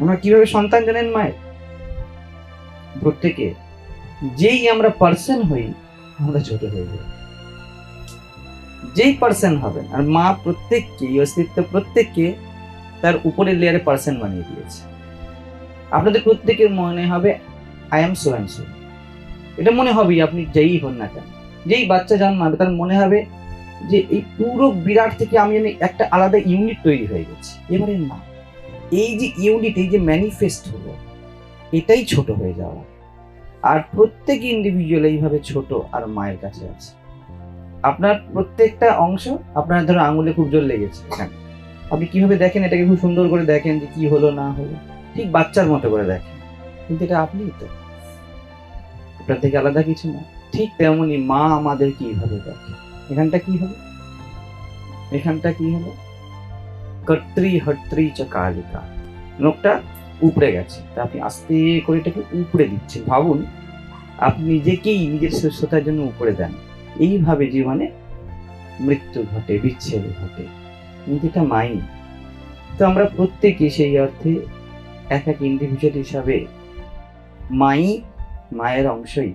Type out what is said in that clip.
আমরা কীভাবে সন্তান জানেন মায়ের? প্রত্যেকে যেই আমরা পার্সন হই, আমরা ছোট হয়ে যাই। যেই পার্সন হবেন, আর মা প্রত্যেককে, এই অস্তিত্ব প্রত্যেককে তার উপরের লেয়ারে পার্সন বানিয়ে দিয়েছে। আপনাদের প্রত্যেকের মনে হবে I am so and so এটা মনে হবেই, আপনি যেই হন না কেন। যেই বাচ্চা জন্মাবে তার মনে হবে যে এই পুরো বিরাট থেকে আমি একটা আলাদা ইউনিট তৈরি হয়ে গেছে। এবারে না এই যে ইউনিট, এই যে ম্যানিফেস্ট হলো, এটাই ছোট হয়ে যাওয়া। আর প্রত্যেক ইন্ডিভিজুয়াল এইভাবে ছোট আর মায়ের কাছে আছে। আপনার প্রত্যেকটা অংশ, আপনার ধরো আঙুলে খুব জোর লেগেছে আপনি কীভাবে দেখেন, এটাকে খুব সুন্দর করে দেখেন যে কি হলো, না হলো। ঠিক বাচ্চার মতো করে দেখেন। কিন্তু এটা আপনিই তো। আপনার থেকে আলাদা কিছু না। ঠিক তেমনই মা আমাদের কীভাবে দেখে। এখানটা কি হলো এখানটা কি হলো কর্ত্রী হর্ত্রী চ কালিকা। নোকটা উপড়ে গেছে। তা আপনি আস্তে করে এটাকে উপড়ে দিচ্ছেন। ভাবুন, আপনি নিজেকেই নিজের সুস্থতার জন্য উপরে দেন। এইভাবে জীবনে মৃত্যু ঘটে, বিচ্ছেদ ঘটে। কিন্তু এটা মাই তো আমরা প্রত্যেকে সেই অর্থে এক এক ইন্ডিভিজুয়াল হিসাবে মাই, মায়ের অংশই